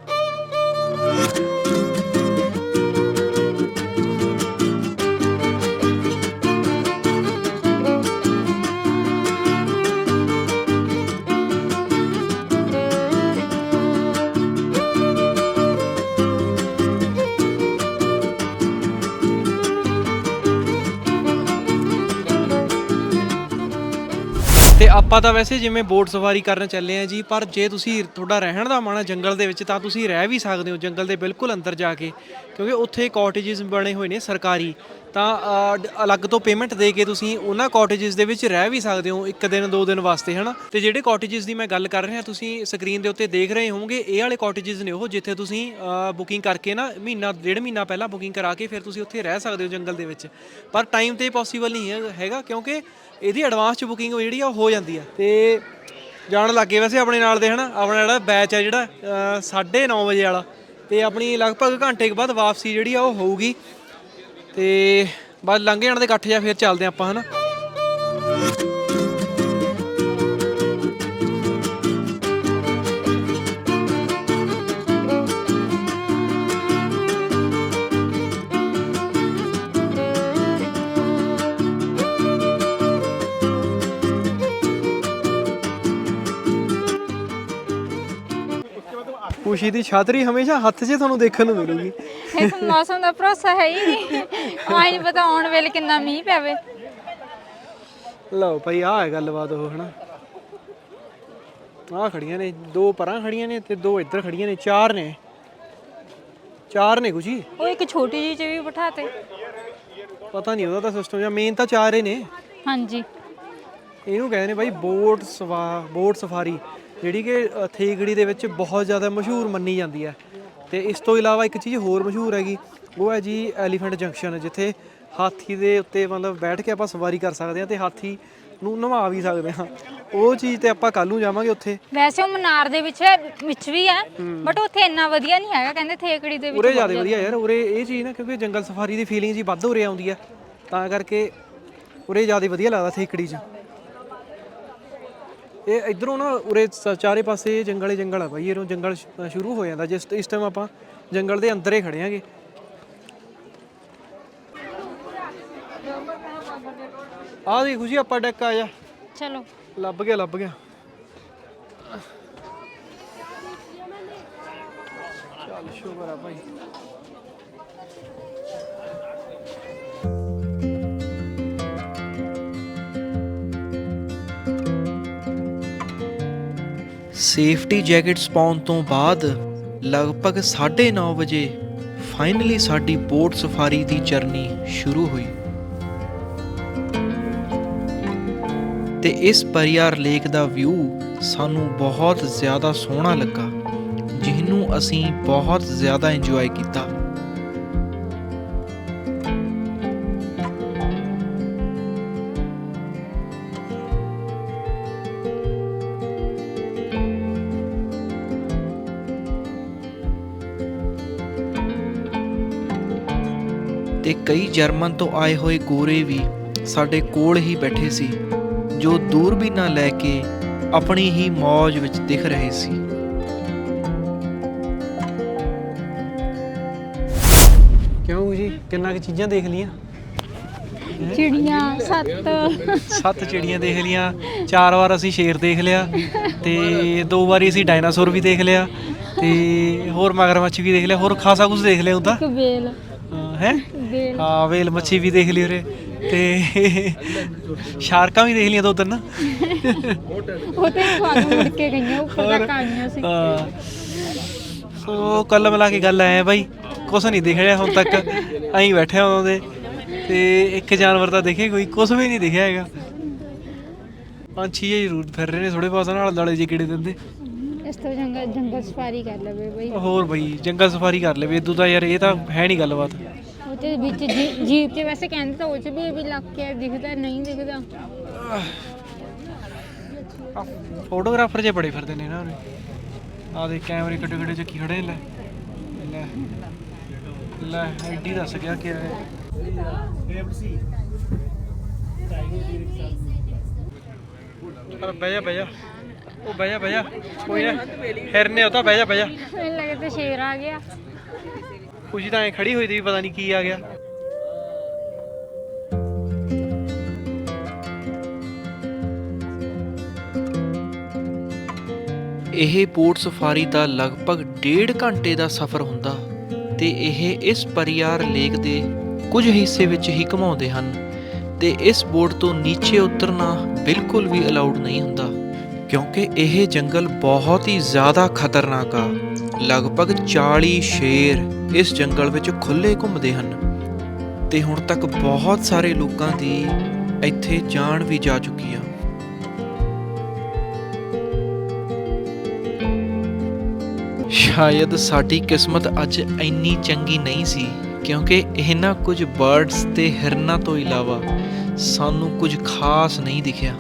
ਆਪਾਂ ਤਾਂ ਵੈਸੇ ਜਿਵੇਂ ਬੋਟ ਸਵਾਰੀ ਕਰਨ ਚੱਲੇ ਆ ਜੀ, ਪਰ ਜੇ ਤੁਸੀਂ ਤੁਹਾਡਾ ਰਹਿਣ ਦਾ ਮਾਣਾ ਜੰਗਲ ਦੇ ਵਿੱਚ, ਤਾਂ ਤੁਸੀਂ ਰਹਿ ਵੀ ਸਕਦੇ ਹੋ ਜੰਗਲ ਦੇ ਬਿਲਕੁਲ ਅੰਦਰ ਜਾ ਕੇ, ਕਿਉਂਕਿ ਉੱਥੇ ਕਾਟੇजेस ਬਣੇ ਹੋਏ ਨੇ ਸਰਕਾਰੀ। ਤਾਂ ਅਲੱਗ ਤੋਂ ਪੇਮੈਂਟ ਦੇ ਕੇ ਤੁਸੀਂ ਉਹਨਾਂ ਕਾਟੇजेस ਦੇ ਵਿੱਚ ਰਹਿ ਵੀ ਸਕਦੇ ਹੋ ਇੱਕ ਦਿਨ, ਦੋ ਦਿਨ ਵਾਸਤੇ, ਹਨਾ? ਤੇ ਜਿਹੜੇ ਕਾਟੇजेस ਦੀ ਮੈਂ ਗੱਲ ਕਰ ਰਿਹਾ, ਤੁਸੀਂ ਸਕਰੀਨ ਦੇ ਉੱਤੇ ਦੇਖ ਰਹੇ ਹੋਵੋਗੇ, ਇਹ ਵਾਲੇ ਕਾਟੇजेस ਨੇ ਉਹ, ਜਿੱਥੇ ਤੁਸੀਂ ਬੁਕਿੰਗ ਕਰਕੇ ਨਾ, ਮਹੀਨਾ, ਡੇਢ ਮਹੀਨਾ ਪਹਿਲਾਂ ਬੁਕਿੰਗ ਕਰਾ ਕੇ ਫਿਰ ਤੁਸੀਂ ਉੱਥੇ ਰਹਿ ਸਕਦੇ ਹੋ ਜੰਗਲ ਦੇ ਵਿੱਚ। ਪਰ ਟਾਈਮ ਤੇ ਪੋਸੀਬਲ ਨਹੀਂ ਹੈਗਾ, ਕਿਉਂਕਿ ਇਹਦੀ ਐਡਵਾਂਸ ਚ ਬੁਕਿੰਗ ਜਿਹੜੀ ਆ ਉਹ ਹੋ ਜਾਂਦੀ ਆ। ਤੇ ਜਾਣ ਲੱਗੇ ਵੈਸੇ ਆਪਣੇ ਨਾਲ ਦੇ, ਹਨਾ? ਆਪਣਾ ਜਿਹੜਾ ਬੈਚ ਆ ਜਿਹੜਾ 9:30 ਵਜੇ ਵਾਲਾ। ਤੇ ਆਪਣੀ ਲਗਭਗ ਘੰਟੇ ਕੁ ਬਾਅਦ ਵਾਪਸੀ ਜਿਹੜੀ ਆ ਉਹ ਹੋਊਗੀ। ਤੇ ਬਸ ਲੰਘ ਜਾਣ ਦੇ ਇਕੱਠ ਜਾ ਫਿਰ ਚੱਲਦੇ ਆਪਾਂ, ਹਨਾ? ਖੁਸ਼ੀ ਦੀ ਛਾਤਰੀ ਹਮੇਸ਼ਾ ਹੱਥ 'ਚ ਤੁਹਾਨੂੰ ਦੇਖਣ ਨੂੰ ਮਿਲੂਗੀ। ਇਸ ਮੌਸਮ ਦਾ ਭਰੋਸਾ ਹੈ ਹੀ ਨਹੀਂ। ਆਈ ਨਹੀਂ ਪਤਾ ਆਉਣ ਵੇਲੇ ਕਿੰਨਾ ਮੀਂਹ ਪਵੇ। ਲਓ ਭਾਈ ਆਹ ਹੈ ਗੱਲਬਾਤ ਉਹ ਹਨਾ। ਆਹ ਖੜੀਆਂ ਨੇ ਦੋ ਪਰਾਂ ਖੜੀਆਂ ਨੇ ਤੇ ਦੋ ਇੱਧਰ ਖੜੀਆਂ ਨੇ ਚਾਰ ਨੇ। ਚਾਰ ਨੇ ਹੀ ਉਹ ਇੱਕ ਛੋਟੀ ਜਿਹੀ ਚ ਵੀ ਬਿਠਾਤੇ। ਪਤਾ ਨਹੀਂ ਉਹਦਾ ਤਾਂ ਸਿਸਟਮ ਜਾਂ ਮੇਨ ਤਾਂ ਚਾਰ ਹੀ ਨੇ। ਹਾਂਜੀ। ਇਹਨੂੰ ਕਹਿੰਦੇ ਨੇ ਬਾਈ ਬੋਟ ਸਵਾ ਬੋਟ ਸਫਾਰੀ ਜਿਹੜੀ ਕਿ ਥੇਗੜੀ ਦੇ ਵਿੱਚ ਬਹੁਤ ਜ਼ਿਆਦਾ ਮਸ਼ਹੂਰ ਮੰਨੀ ਜਾਂਦੀ ਹੈ। ਤੇ ਇਸ ਤੋਂ ਇਲਾਵਾ ਇੱਕ ਚੀਜ਼ ਹੋਰ ਮਸ਼ਹੂਰ ਹੈਗੀ ਉਹ ਹੈ ਜੀ ਐਲੀਫੈਂਟ ਜੰਕਸ਼ਨ ਜਿੱਥੇ ਹਾਥੀ ਦੇ ਉੱਤੇ ਮਤਲਬ ਬੈਠ ਕੇ ਆਪਾਂ ਸਵਾਰੀ ਕਰ ਸਕਦੇ ਹਾਂ ਤੇ ਹਾਥੀ ਨੂੰ ਨਵਾ ਵੀ ਸਕਦੇ ਹਾਂ। ਉਹ ਚੀਜ਼ ਤੇ ਆਪਾਂ ਕੱਲ ਨੂੰ ਜਾਵਾਂਗੇ ਉੱਥੇ। ਵੈਸੇ ਉਹ ਮਨਾਰ ਦੇ ਵਿੱਚ ਵਿੱਚ ਵੀ ਹੈ ਬਟ ਉੱਥੇ ਇੰਨਾ ਵਧੀਆ ਨਹੀਂ ਹੈਗਾ ਕਹਿੰਦੇ ਥੇਕੜੀ ਦੇ ਵਿੱਚ ਉਰੇ ਜ਼ਿਆਦਾ ਵਧੀਆ ਯਾਰ ਉਰੇ ਇਹ ਚੀਜ਼ ਨਾ ਕਿਉਂਕਿ ਜੰਗਲ ਸਫਾਰੀ ਦੀ ਫੀਲਿੰਗ ਜੀ ਵੱਧ ਉਰੇ ਆਉਂਦੀ ਹੈ। ਤਾਂ ਕਰਕੇ ਉਰੇ ਜ਼ਿਆਦਾ ਵਧੀਆ ਲੱਗਦਾ ਥੇਕੜੀ 'ਚ। ਇਹ ਇਧਰੋਂ ਨਾ ਉਰੇ ਸ- ਚਾਰੇ ਪਾਸੇ ਜੰਗਲ ਹੀ ਜੰਗਲ ਆ ਬਾਈ ਇਹਨੂੰ ਜੰਗਲ ਸ਼- ਸ਼ੁਰੂ ਹੋ ਜਾਂਦਾ ਜਿਸ ਇਸ ਟਾਈਮ ਆਪਾਂ ਜੰਗਲ ਦੇ ਅੰਦਰ ਹੀ ਖੜੇ ਆਂਗੇ। ਆਹ ਦੇਖੋ ਜੀ ਆਪਾਂ ਡੈਕ ਆ ਜਾ। ਚਲੋ। ਲੱਭ ਗਿਆ ਲੱਭ ਗਿਆ। ਚੱਲ ਸ਼ੁਕਰ ਆ ਭਾਈ ਸੇਫਟੀ ਜੈਕਟਸ ਪਾਉਣ ਤੋਂ ਬਾਅਦ ਲਗਭਗ 9:30 ਵਜੇ ਫਾਈਨਲੀ ਸਾਡੀ ਬੋਟ ਸਫਾਰੀ ਦੀ ਜਰਨੀ ਸ਼ੁਰੂ ਹੋਈ। ਤੇ ਇਸ ਪਰਿਆਰ ਲੇਕ ਦਾ ਵਿਊ ਸਾਨੂੰ ਬਹੁਤ ਜ਼ਿਆਦਾ ਸੋਹਣਾ ਲੱਗਾ ਜਿਹਨੂੰ ਅਸੀਂ ਬਹੁਤ ਜ਼ਿਆਦਾ ਇੰਜੋਏ ਕੀਤਾ। ਤੇ ਕਈ ਜਰਮਨ ਤੋਂ ਆਏ ਹੋਏ ਗੋਰੇ ਵੀ ਸਾਡੇ ਕੋਲ ਹੀ ਬੈਠੇ ਸੀ ਜੋ ਦੂਰਬੀਨਾਂ ਲੈ ਕੇ ਆਪਣੀ ਹੀ ਮौज ਵਿੱਚ ਦਿਖ ਰਹੇ ਸੀ। ਕਿਉਂ ਜੀ? ਕਿੰਨਾ ਕੁ ਚੀਜ਼ਾਂ ਦੇਖ ਲੀਆਂ ਚਿੜੀਆਂ ਸੱਤ। ਸੱਤ ਚਿੜੀਆਂ ਦੇਖ ਲੀਆਂ ਚਾਰ ਵਾਰ ਅਸੀਂ ਸ਼ੇਰ ਦੇਖ ਲਿਆ ਤੇ ਦੋ ਵਾਰੀ ਅਸੀਂ ਡਾਇਨਾਸੌਰ ਵੀ ਦੇਖ ਲਿਆ ਤੇ ਹੋਰ ਮਗਰਮੱਛ ਵੀ ਦੇਖ ਲਿਆ ਹੋਰ ਖਾਸਾ ਕੁਝ ਦੇਖ ਲਿਆ ਹੁੰਦਾ ਇੱਕ ਵੇਲ। ਹੈ? ਵੇਲ। ਹਾਂ ਵੇਲ ਮੱਛੀ ਵੀ ਦੇਖ ਲਈ ਉਰੇ। ਤੇ ਸ਼ਾਰਕਾਂ ਵੀ ਦੇਖ ਲੀਆਂ ਦੋ ਤਿੰਨ। ਉਹ ਤੇ ਤੁਹਾਨੂੰ ਮੁੜ ਕੇ ਗਈਆਂ ਉੱਪਰ ਤੱਕ ਆਈਆਂ ਸੀ। ਕੱਲ ਮਿਲਾ ਕੇ ਗੱਲ ਐ ਬਾਈ ਕੁਛ ਨਹੀਂ ਦਿਖਿਆ ਹੁਣ ਤੱਕ। ਐਂ ਬੈਠੇ ਹਾਂ ਦੇ ਤੇ ਇੱਕ ਜਾਨਵਰ ਤਾਂ ਦੇਖੇ ਕੋਈ ਕੁਛ ਵੀ ਨਹੀਂ ਦਿਖਿਆ ਹੈਗਾ। ਪੰਛੀ ਇਹ ਜ਼ਰੂਰ ਫਿਰ ਰਹੇ ਨੇ ਥੋੜੇ ਬਹੁਤ ਨਾਲ ਦਾਲੇ ਜੇ ਕਿਹੜੇ ਦਿੰਦੇ। ਇਸ ਤੋਂ ਜੰਗਲ ਜੰਗਲ ਸਫਾਰੀ ਕਰ ਲਵੇ ਬਈ। ਹੋਰ ਬਈ ਜੰਗਲ ਸਫਾਰੀ ਕਰ ਲਵੇ। ਇਦੋਂ ਤਾਂ ਯਾਰ ਇਹ ਤਾਂ ਹੈ ਨਹੀਂ ਗੱਲਬਾਤ। ਤੇ ਵਿੱਚ ਜੀ- ਜੀਪ ਤੇ ਵੈਸੇ ਕਹਿੰਦੇ ਤਾਂ ਉਹ ਚ ਵੀ ਇਹ ਵੀ ਲੱਗ ਕੇ ਦਿਖਦਾ ਨਹੀਂ ਦਿਖਦਾ। ਫੋਟੋਗ੍ਰਾਫਰ ਜੇ ਬੜੇ ਫਿਰਦੇ ਨੇ ਨਾ ਉਰੇ ਆ ਦੇ ਕੈਮਰੇ ਕਿੱਡੇ ਕਿੱਡੇ ਚੱਕੀ ਖੜੇ ਲੈ। ਲੈ ਲੈ ਐਡੀ ਦੱਸ ਗਿਆ ਕਿ ਅਰੇ ਬਹਿ ਜਾ ਬਹਿ ਜਾ। ਉਹ ਬਹਿ ਜਾ ਬਹਿ ਜਾ। ਕੋਈ ਨਾ ਹਿਰਨੇ ਉਹ ਤਾਂ ਬਹਿ ਜਾ ਬਹਿ ਜਾ। ਮੈਨੂੰ ਲੱਗੇ ਤੇ ਸ਼ੇਰ ਆ ਗਿਆ। ਖੁਸ਼ੀ ਤਾਂ ਐ ਖੜੀ ਹੋਈ ਦੀ ਪਤਾ ਨਹੀਂ ਕੀ ਆ ਗਿਆ। ਇਹ ਬੋਟ ਸਫਾਰੀ ਦਾ ਲਗਭਗ ਡੇਢ ਘੰਟੇ ਦਾ ਸਫ਼ਰ ਹੁੰਦਾ ਤੇ ਇਹ ਇਸ ਪਰਿਆਰ ਲੇਕ ਦੇ ਕੁਝ ਹਿੱਸੇ ਵਿੱਚ ਹੀ ਘਮਾਉਂਦੇ ਹਨ ਤੇ ਇਸ ਬੋਟ ਤੋਂ ਨੀਚੇ ਉਤਰਨਾ ਬਿਲਕੁਲ ਵੀ ਅਲਾਉਡ ਨਹੀਂ ਹੁੰਦਾ, ਕਿਉਂਕਿ ਇਹ ਜੰਗਲ ਬਹੁਤ ਹੀ ਜ਼ਿਆਦਾ ਖਤਰਨਾਕ ਆ। ਲਗਭਗ 40 ਸ਼ੇਰ ਇਸ ਜੰਗਲ ਵਿੱਚ ਖੁੱਲੇ ਘੁੰਮਦੇ ਹਨ। ਤੇ ਹੁਣ ਤੱਕ ਬਹੁਤ ਸਾਰੇ ਲੋਕਾਂ ਦੀ ਇੱਥੇ ਜਾਨ ਵੀ ਜਾ ਚੁੱਕੀ ਆ। ਸ਼ਾਇਦ ਸਾਡੀ ਕਿਸਮਤ ਅੱਜ ਇੰਨੀ ਚੰਗੀ ਨਹੀਂ ਸੀ, ਕਿਉਂਕਿ ਇਹਨਾਂ ਕੁਝ ਬਰਡਸ ਤੇ ਹਿਰਨਾਂ ਤੋਂ ਇਲਾਵਾ ਸਾਨੂੰ ਕੁਝ ਖਾਸ ਨਹੀਂ ਦਿਖਿਆ।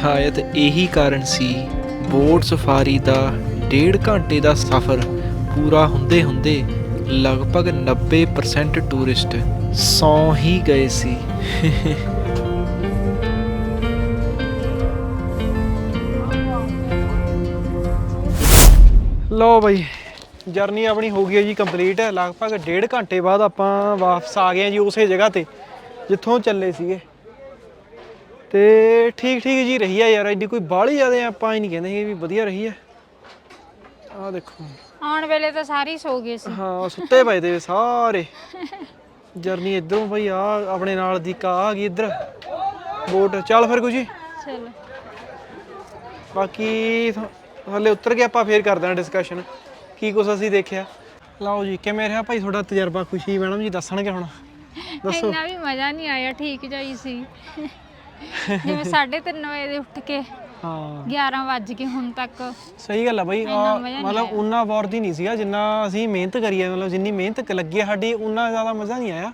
ਸ਼ਾਇਦ ਇਹੀ ਕਾਰਨ ਸੀ, ਬੋਟ ਸਫਾਰੀ ਦਾ ਡੇਢ ਘੰਟੇ ਦਾ ਸਫ਼ਰ ਪੂਰਾ ਹੁੰਦੇ ਹੁੰਦੇ ਲਗਭਗ 90% ਟੂਰਿਸਟ ਸੌ ਹੀ ਗਏ ਸੀ। ਲਓ ਬਈ ਜਰਨੀ ਆਪਣੀ ਹੋ ਗਈ ਹੈ ਜੀ ਕੰਪਲੀਟ ਲਗਭਗ ਡੇਢ ਘੰਟੇ ਬਾਅਦ ਆਪਾਂ ਵਾਪਸ ਆ ਗਏ ਹਾਂ ਜੀ ਉਸੇ ਜਗ੍ਹਾ ਤੇ, ਜਿੱਥੋਂ ਚੱਲੇ ਸੀਗੇ। ਤੇ ਠੀਕ ਠੀਕ ਜੀ ਰਹੀ ਆ ਯਾਰ ਐਡੀ ਕੋਈ ਬਾਹਲੀ ਜ਼ਿਆਦਾ ਆਪਾਂ ਹੀ ਨਹੀਂ ਕਹਿੰਦੇ ਵੀ ਵਧੀਆ ਰਹੀ ਆ। ਆਹ ਦੇਖੋ। ਆਉਣ ਵੇਲੇ ਤਾਂ ਸਾਰੇ ਹੀ ਸੋ ਗਏ ਸੀ। ਹਾਂ ਸੁੱਤੇ ਪਏ ਤੇ ਸਾਰੇ। ਜਰਨੀ ਇਧਰੋਂ ਬਈ ਆ ਆਪਣੇ ਨਾਲ ਦੀ ਕਾ ਆ ਗਈ ਇੱਧਰ। ਬੋਟ ਚੱਲ ਫਿਰ ਕੁਝ ਚਲੋ। ਬਾਕੀ ਹਲੇ ਉੱਤਰ ਕੇ ਆਪਾਂ ਫੇਰ ਕਰਦੇ ਹਾਂ ਡਿਸਕਸ਼ਨ ਕੀ ਕੁਛ ਅਸੀਂ ਦੇਖਿਆ। ਲਓ ਜੀ ਕਿਵੇਂ ਰਿਹਾ ਭਾਈ ਤੁਹਾਡਾ ਤਜਰਬਾ? ਖੁਸ਼ੀ ਮੈਡਮ ਜੀ ਦੱਸਣਗੇ ਹੁਣ। ਦੱਸੋ। ਇੰਨਾ ਵੀ ਮਜ਼ਾ ਨਹੀਂ ਆਇਆ ਠੀਕ ਜਾਈ ਸੀ। ਜਿਵੇਂ 3:30 ਵਜੇ ਦੇ ਉੱਠ ਕੇ ਹਾਂ। 11 ਵੱਜ ਕੇ ਹੁਣ ਤੱਕ ਸਹੀ ਗੱਲ ਆ ਬਾਈ ਇੰਨਾ ਆਹ ਮਜ਼ਾ ਨਹੀਂ ਮਤਲਬ ਉਨਾ ਵਰਦੀ ਨਹੀਂ ਸੀਗਾ ਜਿੰਨਾ ਅਸੀਂ ਮਿਹਨਤ ਕਰੀ ਹੈ ਮਤਲਬ ਜਿੰਨੀ ਮਿਹਨਤ ਕ- ਲੱਗੀ ਹੈ ਸਾਡੀ ਉਨਾ ਜ਼ਿਆਦਾ ਮਜ਼ਾ ਨਹੀਂ ਆਇਆ।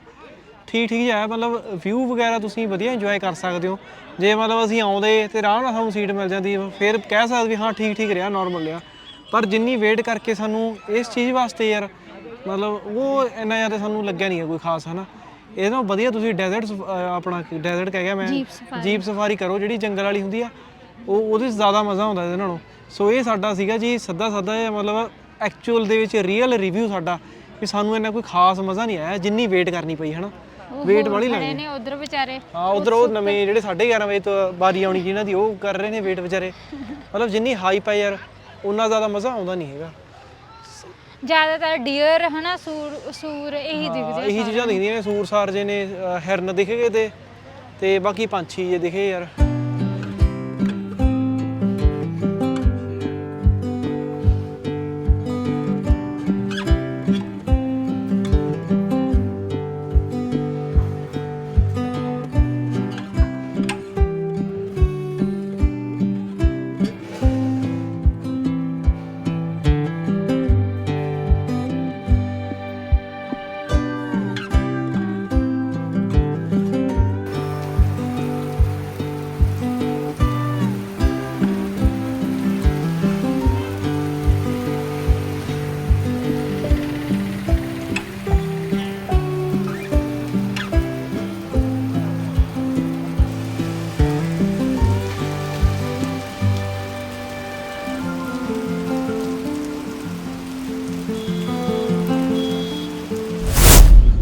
ਠੀਕ ਠੀਕ ਜਿਹਾ ਆਇਆ ਮਤਲਬ ਵਿਊ ਵਗੈਰਾ ਤੁਸੀਂ ਵਧੀਆ ਇੰਜੋਏ ਕਰ ਸਕਦੇ ਹੋ। ਜੇ ਮਤਲਬ ਅਸੀਂ ਆਉਂਦੇ ਤੇ ਆਰਾਮ ਨਾਲ ਸਾਨੂੰ ਸੀਟ ਮਿਲ ਜਾਂਦੀ ਫਿਰ ਕਹਿ ਸਕਦੇ ਵੀ ਹਾਂ ਠੀਕ ਠੀਕ ਰਿਹਾ ਨਾਰਮਲ ਰਿਹਾ। ਪਰ ਜਿੰਨੀ ਵੇਟ ਕਰਕੇ ਸਾਨੂੰ ਇਸ ਚੀਜ਼ ਵਾਸਤੇ ਯਾਰ ਮਤਲਬ ਉਹ ਇੰਨਾ ਜ਼ਿਆਦਾ ਸਾਨੂੰ ਲੱਗਿਆ ਨਹੀਂ ਕੋਈ ਖਾਸ ਹਨਾ? ਇਹ ਤੋਂ ਵਧੀਆ ਤੁਸੀਂ ਡੈਜ਼ਰਟ ਆਪਣਾ ਡੈਜ਼ਰਟ ਕਹਿ ਗਿਆ ਮੈਂ। Jeep safari. ਜੀਪ ਸਫਾਰੀ ਕਰੋ ਜਿਹੜੀ ਜੰਗਲ ਵਾਲੀ ਹੁੰਦੀ ਆ ਉਹ ਉਹਦੇ 'ਚ ਜ਼ਿਆਦਾ ਮਜ਼ਾ ਆਉਂਦਾ ਇਹਦੇ ਨਾਲੋਂ। ਸੋ ਇਹ ਸਾਡਾ ਸੀਗਾ ਜੀ ਸੱਦਾ ਸੱਦਾ ਜਿਹਾ ਮਤਲਬ ਐਕਚੁਅਲ ਦੇ ਵਿੱਚ ਰੀਅਲ ਰਿਵਿਊ ਸਾਡਾ ਵੀ ਸਾਨੂੰ ਇੰਨਾ ਕੋਈ ਖਾਸ ਮਜ਼ਾ ਨਹੀਂ ਆਇਆ ਜਿੰਨੀ ਵੇਟ ਕਰਨੀ ਪਈ ਹਨਾ? ਵੇਟ ਵਾਲੀ ਲੱਗੀ ਨੇ ਉਧਰ ਵਿਚਾਰੇ। ਹਾਂ ਉਧਰ ਉਹ ਨਵੇਂ ਜਿਹੜੇ 11:30 ਵਜੇ ਤੋਂ ਬਾਰੀ ਆਉਣੀ ਜਿਹਨਾਂ ਦੀ ਉਹ ਕਰ ਰਹੇ ਨੇ ਵੇਟ ਵਿਚਾਰੇ। ਮਤਲਬ ਜਿੰਨੀ ਹਾਈਪ ਹੈ ਯਾਰ ਉਨਾ ਜ਼ਿਆਦਾ ਮਜ਼ਾ ਆਉਂਦਾ ਨਹੀਂ ਹੈਗਾ। ਜ਼ਿਆਦਾਤਰ ਡੀਅਰ ਹਨਾ ਸੂਰ ਸੂਰ ਇਹੀ ਦਿਖਦੇ ਇਹੀ ਚੀਜ਼ਾਂ ਦਿਖਦੀਆਂ ਨੇ ਸੂਰ ਸਾਰ ਜੇ ਨੇ ਅ, ਹਿਰਨ ਦਿਖ ਗਏ ਤੇ ਤੇ ਬਾਕੀ ਪੰਛੀ ਜੇ ਦਿਖੇ ਯਾਰ।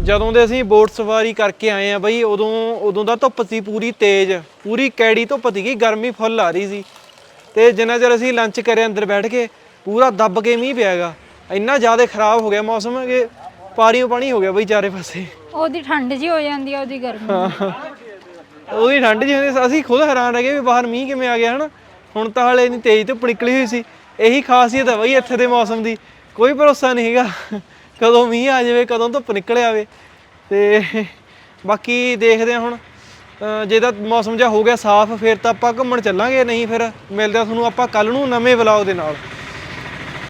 ਜਦੋਂ ਦੇ ਅਸੀਂ ਬੋਟ ਸਵਾਰੀ ਕਰਕੇ ਆਏ ਆ ਬਈ ਉਦੋਂ ਉਦੋਂ ਦਾ ਧੁੱਪ ਸੀ ਪੂਰੀ ਤੇਜ਼ ਪੂਰੀ ਕੈੜੀ ਧੁੱਪ ਸੀਗੀ ਗਰਮੀ ਫੁੱਲ ਆ ਰਹੀ ਸੀ। ਤੇ ਜਿੰਨਾ ਚਿਰ ਅਸੀਂ ਲੰਚ ਕਰੇ ਅੰਦਰ ਬੈਠ ਕੇ ਪੂਰਾ ਦੱਬ ਕੇ ਮੀਂਹ ਪਿਆਗਾ ਇੰਨਾ ਜ਼ਿਆਦਾ ਖਰਾਬ ਹੋ ਗਿਆ ਮੌਸਮ ਕਿ ਪਾਰੀਓ ਪਾਣੀ ਹੋ ਗਿਆ ਬਈ ਚਾਰੇ ਪਾਸੇ। ਉਹਦੀ ਠੰਡ ਜੀ ਹੋ ਜਾਂਦੀ ਆ ਉਹਦੀ ਗਰਮੀ। ਉਹਦੀ ਠੰਡ ਜਿਹੀ ਹੁੰਦੀ ਅਸੀਂ ਖੁਦ ਹੈਰਾਨ ਰਹਿ ਗਏ ਵੀ ਬਾਹਰ ਮੀਂਹ ਕਿਵੇਂ ਆ ਗਿਆ ਹਨਾ? ਹੁਣ ਤਾਂ ਹਲੇ ਇੰਨੀ ਤੇਜ਼ ਧੁੱਪ ਨਿਕਲੀ ਹੋਈ ਸੀ। ਇਹੀ ਖਾਸੀਅਤ ਹੈ ਬਈ ਇੱਥੇ ਦੇ ਮੌਸਮ ਦੀ। ਕੋਈ ਭਰੋਸਾ ਨਹੀਂ ਹੈਗਾ। ਕਦੋਂ ਮੀਂਹ ਆ ਜਾਵੇ, ਕਦੋਂ ਧੁੱਪ ਨਿਕਲ ਆਵੇ। ਤੇ ਬਾਕੀ ਦੇਖਦੇ ਹਾਂ ਹੁਣ। ਜੇ ਤਾਂ ਮੌਸਮ ਜਿਹਾ ਹੋ ਗਿਆ ਸਾਫ਼, ਫਿਰ ਤਾਂ ਆਪਾਂ ਘੁੰਮਣ ਚੱਲਾਂਗੇ, ਨਹੀਂ ਫਿਰ ਮਿਲਦੇ ਹਾਂ ਤੁਹਾਨੂੰ ਆਪਾਂ ਕੱਲ ਨੂੰ ਨਵੇਂ ਵਲੌਗ ਦੇ ਨਾਲ।